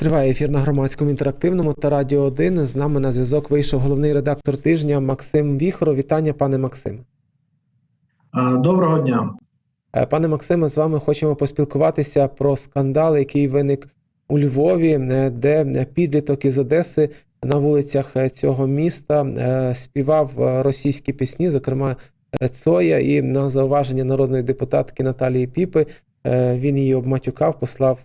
Триває ефір на громадському інтерактивному та радіо 1. З нами на зв'язок вийшов головний редактор тижня Максим Віхоро. Вітання, пане Максиме. Доброго дня. Е, Пане Максиме, з вами хочемо поспілкуватися про скандал, який виник у Львові, е, де підліток із Одеси на вулицях е, цього міста співав російські пісні, зокрема Цоя, і на зауваження народної депутатки Наталії Піпи він її обматюкав, послав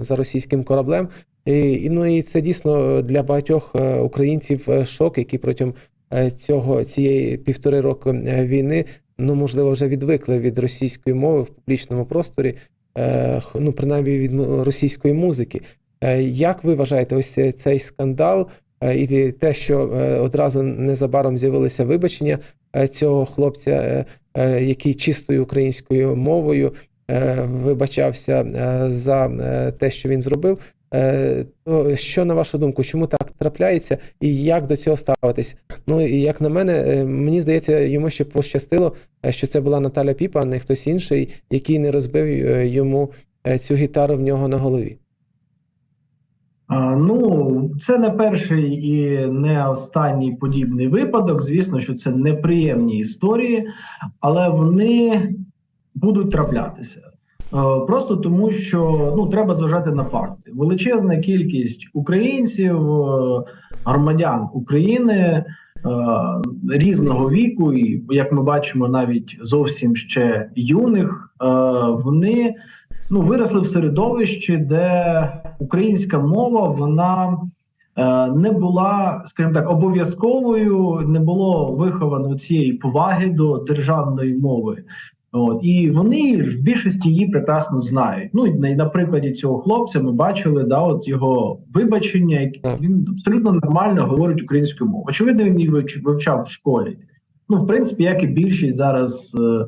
за російським кораблем. І, ну, і це дійсно для багатьох е, українців е, шок, які протягом е, цього цієї півтори року е, війни ну можливо вже відвикли від російської мови в публічному просторі, е, ну принаймні від російської музики. Е, Як ви вважаєте, ось е, цей скандал е, і те, що е, одразу незабаром з'явилися вибачення е, цього хлопця, е, е, який чистою українською мовою е, вибачався е, за е, те, що він зробив? Е, То що на вашу думку, чому так трапляється, і як до цього ставитись? Ну і як на мене, е, мені здається, йому ще пощастило, е, що це була Наталя Піпа, а не хтось інший, який не розбив йому цю гітару в нього на голові. Ну, це не перший і не останній подібний випадок. Звісно, що це неприємні історії, але вони будуть траплятися. Е, Просто тому, що ну треба зважати на факти. Величезна кількість українців, е, громадян України е, різного віку, і як ми бачимо, навіть зовсім ще юних, вони ну виросли в середовищі, де українська мова вона не була, скажімо так, обов'язковою, не було виховано цієї поваги до державної мови. От і вони ж в більшості її прекрасно знають. Ну і на, прикладі цього хлопця ми бачили да, от його вибачення, як він абсолютно нормально говорить українською мовою. Очевидно, він її вивчав в школі. Ну, в принципі, як і більшість зараз е,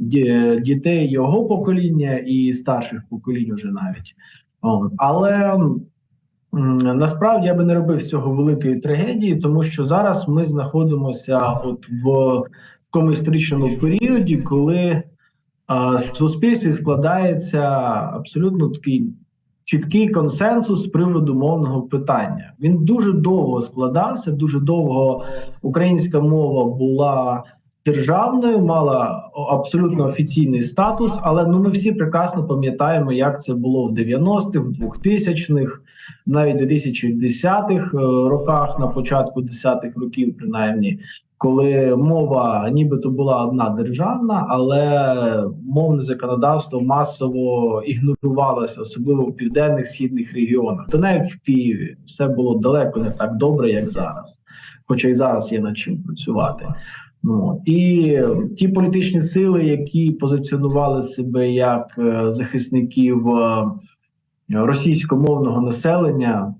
е, дітей його покоління і старших поколінь уже навіть. От. Але насправді я би не робив з цього великої трагедії, тому що зараз ми знаходимося от в, в тому історичному періоді, коли а, в суспільстві складається абсолютно такий чіткий консенсус з приводу мовного питання. Він дуже довго складався, дуже довго українська мова була державною, мала абсолютно офіційний статус. Але ну ми всі прекрасно пам'ятаємо, як це було в 90-х, в 2000-х, навіть 2010-х е, роках, на початку 10-х років, принаймні. Коли мова нібито була одна державна, але мовне законодавство масово ігнорувалося, особливо в південних східних регіонах, та навіть в Києві все було далеко не так добре, як зараз. Хоча й зараз є над чим працювати. Ну і ті політичні сили, які позиціонували себе як е, захисників е, російськомовного населення,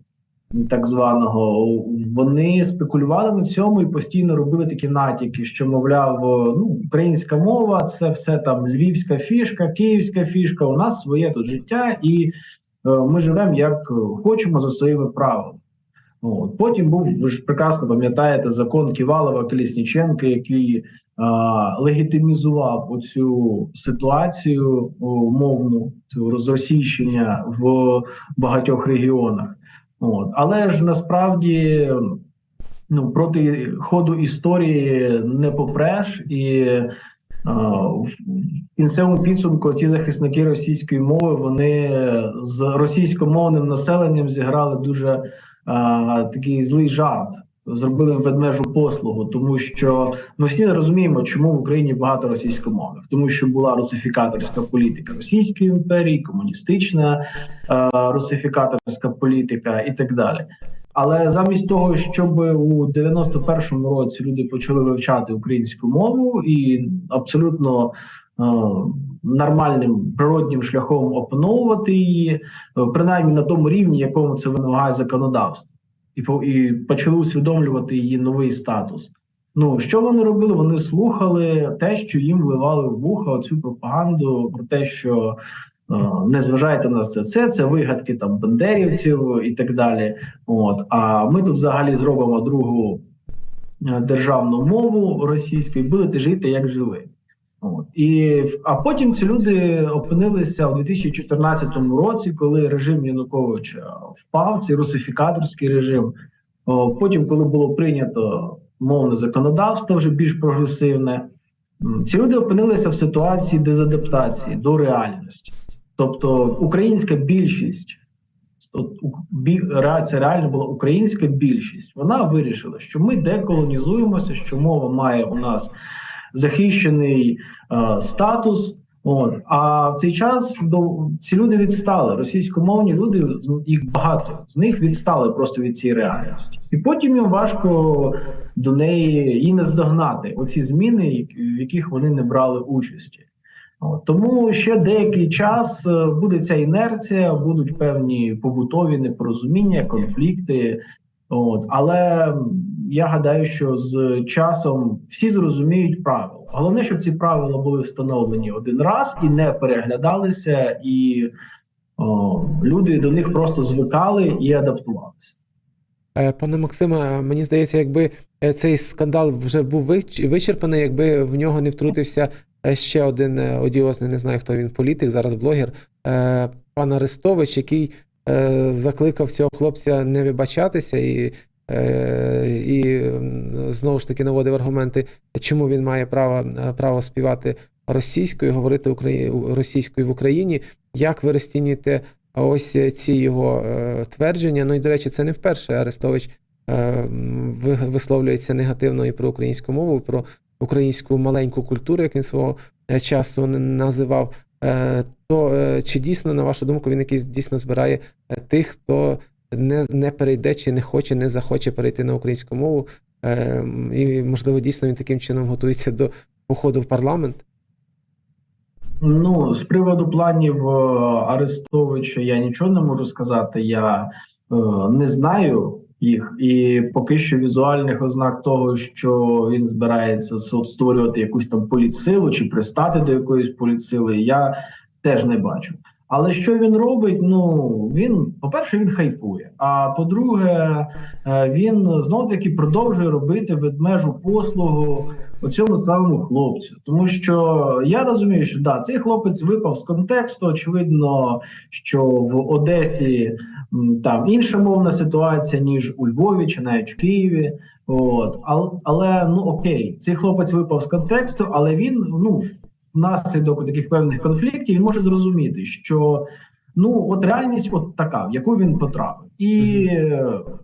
так званого, вони спекулювали на цьому і постійно робили такі натяки, що мовляв, ну українська мова це все там львівська фішка, київська фішка. У нас своє тут життя, і е, ми живемо як хочемо за своїми правилами. От. Потім був, ви ж прекрасно пам'ятаєте, закон Ківалова Колісніченка, який а, легітимізував оцю ситуацію о, мовну, цю розросійщення в багатьох регіонах. От. Але ж насправді ну, проти ходу історії не попреш, і е, в кінцевому підсумку ці захисники російської мови вони з російськомовним населенням зіграли дуже е, такий злий жарт. Зробили ведмежу послугу, тому що ми всі розуміємо, чому в Україні багато російськомовних, тому що була русифікаторська політика Російської імперії, комуністична е, русифікаторська політика і так далі. Але замість того, щоб у 91-му році люди почали вивчати українську мову і абсолютно е, нормальним природнім шляхом опановувати її, е, принаймні на тому рівні, якому це вимагає законодавство, і по- і почали усвідомлювати її новий статус. Ну що вони робили? Вони слухали те, що їм вливали в вуха цю пропаганду про те, що е, не зважайте на це, це це вигадки там бандерівців і так далі. От а ми тут взагалі зробимо другу е, державну мову російську і будете жити як жили. От. І, а потім ці люди опинилися у 2014 році, коли режим Януковича впав, цей русифікаторський режим. Потім, коли було прийнято мовне законодавство, вже більш прогресивне, ці люди опинилися в ситуації дезадаптації до реальності. Тобто українська більшість, це реально була українська більшість, вона вирішила, що ми деколонізуємося, що мова має у нас захищений е, статус. От а в цей час до ці люди відстали. Російськомовні люди їх багато з них відстали просто від цієї реальності, і потім їм важко до неї її не здогнати. Оці зміни, в яких вони не брали участі. От, тому ще деякий час е, буде ця інерція, будуть певні побутові непорозуміння, конфлікти. От, але я гадаю, що з часом всі зрозуміють правила. Головне, щоб ці правила були встановлені один раз і не переглядалися, і о, люди до них просто звикали і адаптувалися. Е, Пане Максиме, мені здається, якби е, цей скандал вже був вичерпаний, якби в нього не втрутився е, ще один одіозний, не знаю хто він, політик, зараз блогер, пан Арестович, який е, закликав цього хлопця не вибачатися і, е, і знову ж таки наводив аргументи, чому він має право, е, право співати російською, говорити украї- російською в Україні. Як ви розцінюєте ось ці його твердження? Ну і до речі, це не вперше Арестович е, ви- висловлюється негативно і про українську мову, і про українську маленьку культуру, як він свого часу називав. Е, То е, чи дійсно, на вашу думку, він якийсь дійсно збирає е, тих, хто не, не перейде чи не хоче, не захоче перейти на українську мову? І, можливо, дійсно він таким чином готується до походу в парламент? Ну, з приводу планів Арестовича я нічого не можу сказати. Я не знаю їх, і поки що візуальних ознак того, що він збирається створювати якусь там політсилу чи пристати до якоїсь політсили, я теж не бачу. Але що він робить? Ну він, по-перше, він хайпує. А по-друге, е, він знов таки продовжує робити ведмежу послугу оцьому самому хлопцю. Тому що я розумію, що да, цей хлопець випав з контексту. Очевидно, що в Одесі там інша мовна ситуація, ніж у Львові чи навіть в Києві. От але, але ну окей, цей хлопець випав з контексту, але він ну внаслідок таких певних конфліктів він може зрозуміти, що ну от реальність, от така, в яку він потрапив, і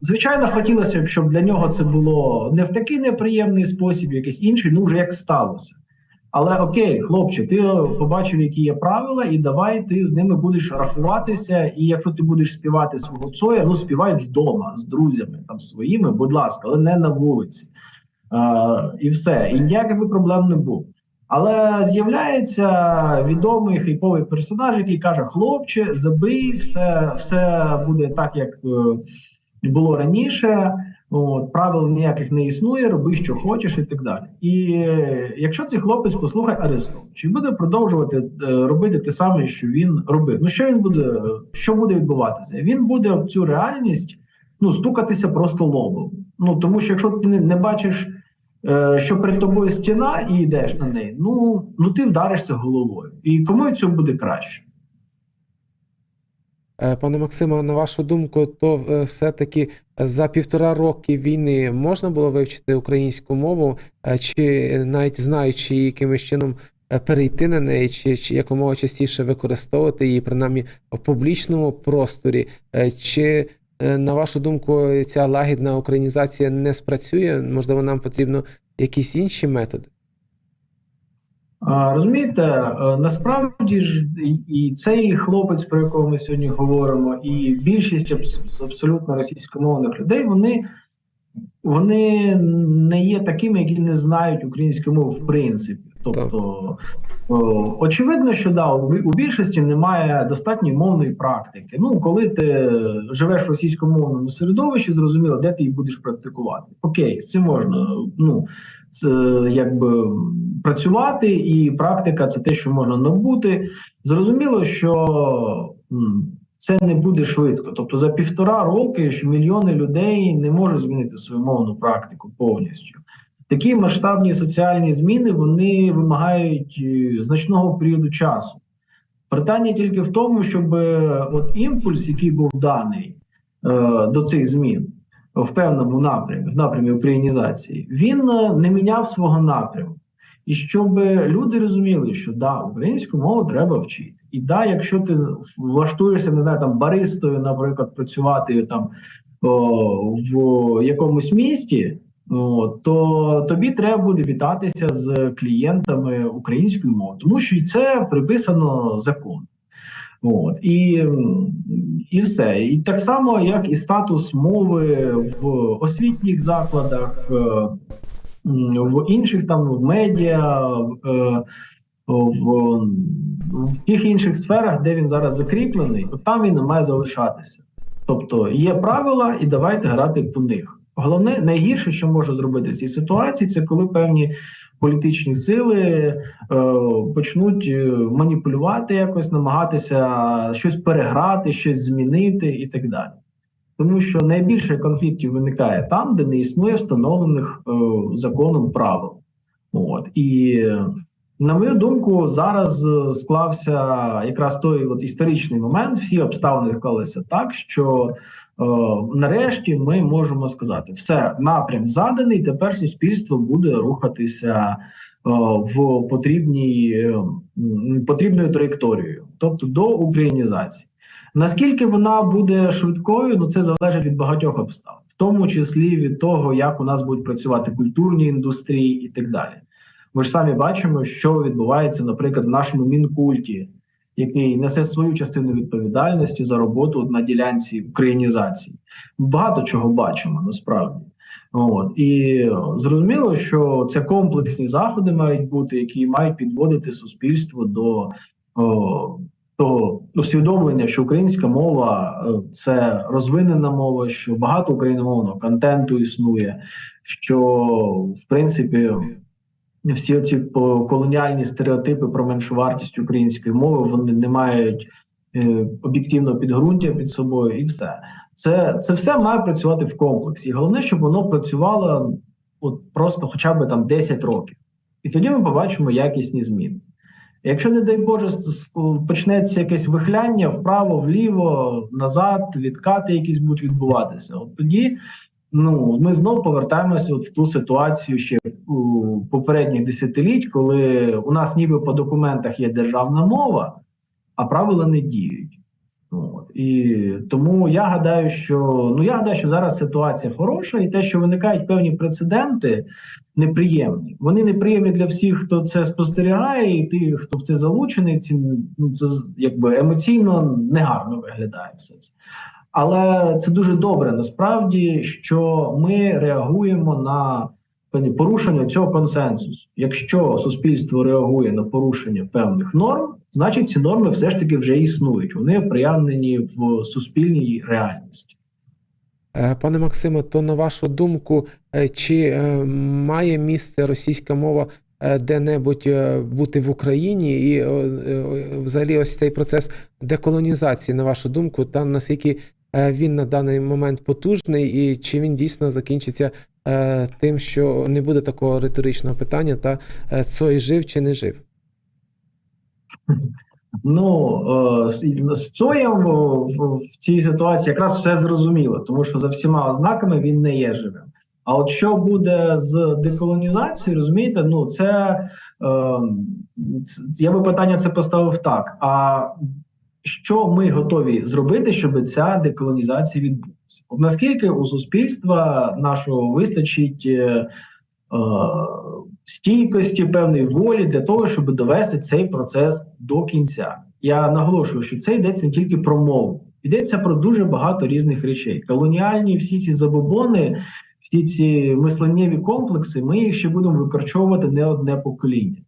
звичайно хотілося б, щоб для нього це було не в такий неприємний спосіб, якийсь інший, ну вже як сталося. Але окей, хлопче, ти побачив, які є правила, і давай ти з ними будеш рахуватися. І якщо ти будеш співати свого цоя, ну співай вдома з друзями там своїми, будь ласка, але не на вулиці. Е, і все. І ніяких проблем не було. Але з'являється відомий хайповий персонаж, який каже: Хлопче, забий, все, все буде так, як е, було раніше. От, правил ніяких не існує, роби, що хочеш, і так далі. І якщо цей хлопець послухає Арестовича і буде продовжувати е, робити те саме, що він робив, ну що він буде, що буде відбуватися? Він буде в цю реальність ну, стукатися просто лобом. Ну тому що якщо ти не, бачиш, що перед тобою стіна і йдеш на неї, ну, ну ти вдаришся головою. І кому від цього буде краще? Е, Пане Максиме, на вашу думку, то е, все-таки за півтора роки війни можна було вивчити українську мову, е, чи навіть знаючи її якимось чином е, перейти на неї, чи, чи якомога частіше використовувати її, принаймні в публічному просторі, Е, чи е, на вашу думку, ця лагідна українізація не спрацює? Можливо, нам потрібно якісь інші методи? Розумієте, е, насправді ж і цей хлопець, про якого ми сьогодні говоримо, і більшість абсолютно російськомовних людей, вони, вони не є такими, які не знають українську мову в принципі. Тобто, о, очевидно, що да, у більшості немає достатньої мовної практики. Ну, коли ти живеш в російськомовному середовищі, зрозуміло, де ти її будеш практикувати. Окей, з цим можна. Ну, це якби працювати, і практика це те, що можна набути. Зрозуміло, що це не буде швидко. Тобто за півтора роки що мільйони людей не можуть змінити свою мовну практику повністю. такі масштабні соціальні зміни вони вимагають е, значного періоду часу. Питання тільки в тому, щоб е, от імпульс, який був даний е, до цих змін в певному напрямі, в напрямі українізації, він е, не міняв свого напряму. І щоб люди розуміли, що да, українську мову треба вчити. І да, якщо ти влаштуєшся, не знаю, там баристою, наприклад, працювати там о, в якомусь місті, о, то тобі треба буде вітатися з клієнтами української мови, тому що це приписано законом. От і, і все. І так само, як і статус мови в освітніх закладах, е, в інших там в медіа, е, в, в тих інших сферах, де він зараз закріплений, там він не має залишатися. Тобто є правила, і давайте грати по них. Головне, найгірше, що може зробити в цій ситуації, це коли певні політичні сили е, почнуть е, маніпулювати, якось намагатися щось переграти, щось змінити і так далі. Тому що найбільше конфліктів виникає там, де не існує встановлених е, законом правил. От і на мою думку, зараз е, склався якраз той от історичний момент. Всі обставини склалися так, що е, нарешті ми можемо сказати, все напрям заданий. Тепер суспільство буде рухатися е, в потрібній е, потрібною траєкторією, тобто до українізації. Наскільки вона буде швидкою, ну це залежить від багатьох обставин, в тому числі від того, як у нас будуть працювати культурні індустрії і так далі. Ми ж самі бачимо, що відбувається, наприклад, в нашому мінкульті, який несе свою частину відповідальності за роботу на ділянці українізації. Багато чого бачимо насправді. От і зрозуміло, що це комплексні заходи мають бути, які мають підводити суспільство до того усвідомлення, що українська мова е, це розвинена мова, що багато україномовного контенту існує, що в принципі всі ці колоніальні стереотипи про меншу вартість української мови вони не мають е, об'єктивного підґрунтя під собою, і все це це все має працювати в комплексі. Головне, щоб воно працювало от просто хоча б там 10 років, і тоді ми побачимо якісні зміни. Якщо, не дай Боже, почнеться якесь вихляння вправо, вліво, назад, відкати якісь будуть відбуватися, от тоді ну ми знову повертаємося от в ту ситуацію ще у попередніх десятиліть, коли у нас ніби по документах є державна мова, а правила не діють. І тому я гадаю, що ну я гадаю, що зараз ситуація хороша, і те, що виникають певні прецеденти, неприємні. Вони неприємні для всіх, хто це спостерігає, і тих, хто в це залучений. Ці ну це якби емоційно негарно виглядає все це. Але це дуже добре насправді, що ми реагуємо на порушення цього консенсусу. Якщо суспільство реагує на порушення певних норм, значить ці норми все ж таки вже існують. Вони проявлені в суспільній реальності. Е, пане Максиме, то на вашу думку, е, чи е, має місце російська мова де-небудь бути в Україні, і взагалі ось цей процес деколонізації, на вашу думку, там наскільки він на даний момент потужний, і чи він дійсно закінчиться тим, що не буде такого риторичного питання, та Цой жив чи не жив? Ну з Цоєм в, в цій ситуації якраз все зрозуміло, тому що за всіма ознаками він не є живим. А от що буде з деколонізацією, розумієте? Ну це е, я би питання це поставив так. А що ми готові зробити, щоб ця деколонізація відбулася? От наскільки у суспільства нашого вистачить е, е, стійкості, певної волі для того, щоб довести цей процес до кінця? Я наголошую, що це йдеться не тільки про мову, йдеться про дуже багато різних речей. Колоніальні всі ці забобони, всі ці мисленнєві комплекси, ми їх ще будемо викорчовувати не одне покоління.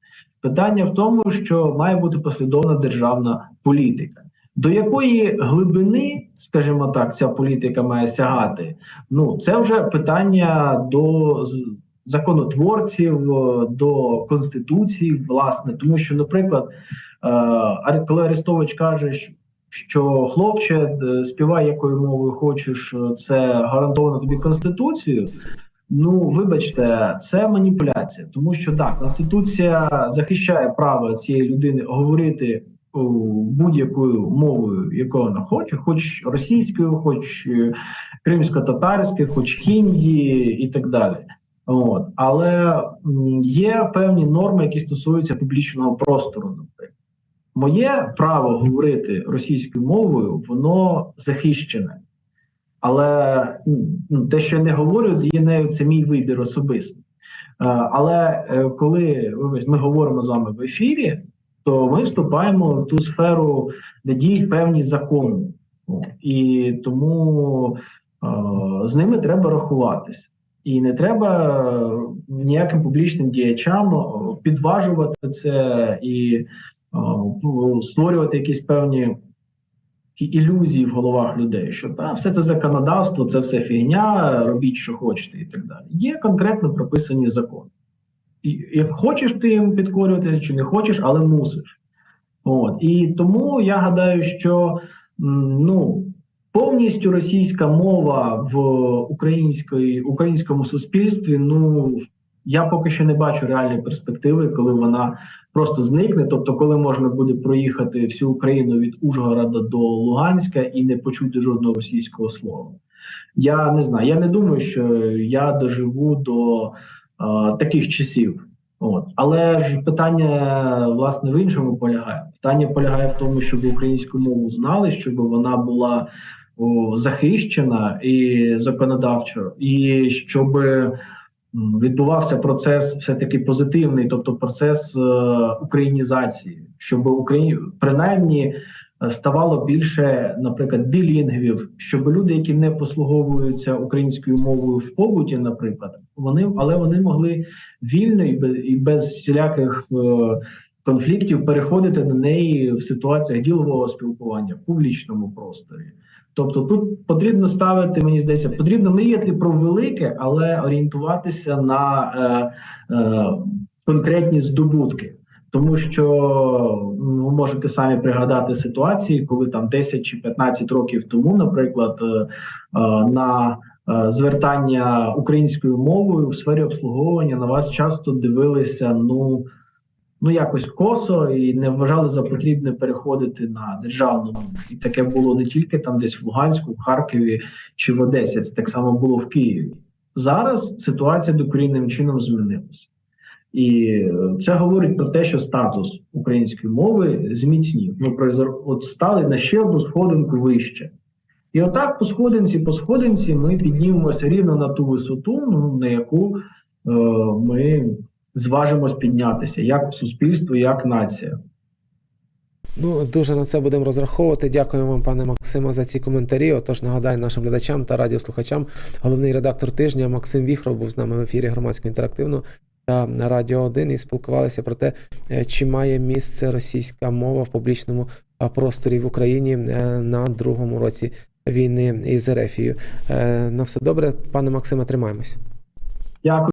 Питання в тому, що має бути послідовна державна політика. До якої глибини, скажімо так, ця політика має сягати? Ну це вже питання до законотворців, до конституції, власне, тому що, наприклад, е, коли Арестович каже, що хлопче співай якою мовою хочеш, це гарантовано тобі конституцією. Ну, вибачте, це маніпуляція, тому що так, конституція захищає право цієї людини говорити будь-якою мовою, якою вона хоче, хоч російською, хоч е, кримсько-татарською, хоч хінді і так далі. От але є певні норми, які стосуються публічного простору. Наприклад, моє право говорити російською мовою, воно захищене. Але ну, те, що я не говорю з нею, це мій вибір особистий. Е, Але е, коли ми говоримо з вами в ефірі, то ми вступаємо в ту сферу, де діють певні закони. І тому е, з ними треба рахуватися. І не треба ніяким публічним діячам підважувати це і е, створювати якісь певні ілюзії в головах людей, що та все це законодавство, це все фігня, робіть, що хочете, і так далі. Є конкретно прописані закони. І як хочеш ти їм підкорюватися, чи не хочеш, але мусиш. От і тому я гадаю, що ну повністю російська мова в української українському суспільстві. Ну я поки що не бачу реальної перспективи, коли вона просто зникне. Тобто, коли можна буде проїхати всю Україну від Ужгорода до Луганська і не почути жодного російського слова. Я не знаю. Я не думаю, що я доживу до е, таких часів. От але ж питання власне в іншому полягає. Питання полягає в тому, щоб українську мову знали, щоб вона була о, захищена і законодавчо, і щоб відбувався процес все таки позитивний, тобто процес е, українізації, щоб Україні принаймні е, ставало більше, наприклад, білінгвів, щоб люди, які не послуговуються українською мовою в побуті, наприклад, вони але вони могли вільно і без, і без всіляких е, конфліктів переходити на неї в ситуаціях ділового спілкування в публічному просторі. Тобто тут потрібно ставити, мені здається, потрібно мріяти про велике, але орієнтуватися на е, е, конкретні здобутки. Тому що ну, ви можете самі пригадати ситуації, коли там 10 чи 15 років тому, наприклад, е, е, на е, звертання українською мовою в сфері обслуговування на вас часто дивилися ну, ну якось косо і не вважали за потрібне переходити на державну мову. І таке було не тільки там, десь в Луганську, в Харкові чи в Одесі. Це так само було в Києві. Зараз ситуація докорінним чином змінилася. І е, це говорить про те, що статус української мови зміцнів. Ми от стали на ще одну сходинку вище. І отак, по сходинці, по сходинці, ми піднімемося рівно на ту висоту, ну, на яку е, ми зважимось піднятися як суспільство, як нація. Ну, дуже на це будемо розраховувати. Дякую вам, пане Максиме, за ці коментарі. Отож, нагадаю нашим глядачам та радіослухачам. Головний редактор тижня Максим Віхров був з нами в ефірі громадського інтерактивного та на Радіо 1 і спілкувалися про те, е, чи має місце російська мова в публічному просторі в Україні е, на другому році війни із Ерефією. Е, На все добре, пане Максиме, тримаємось. Дякую.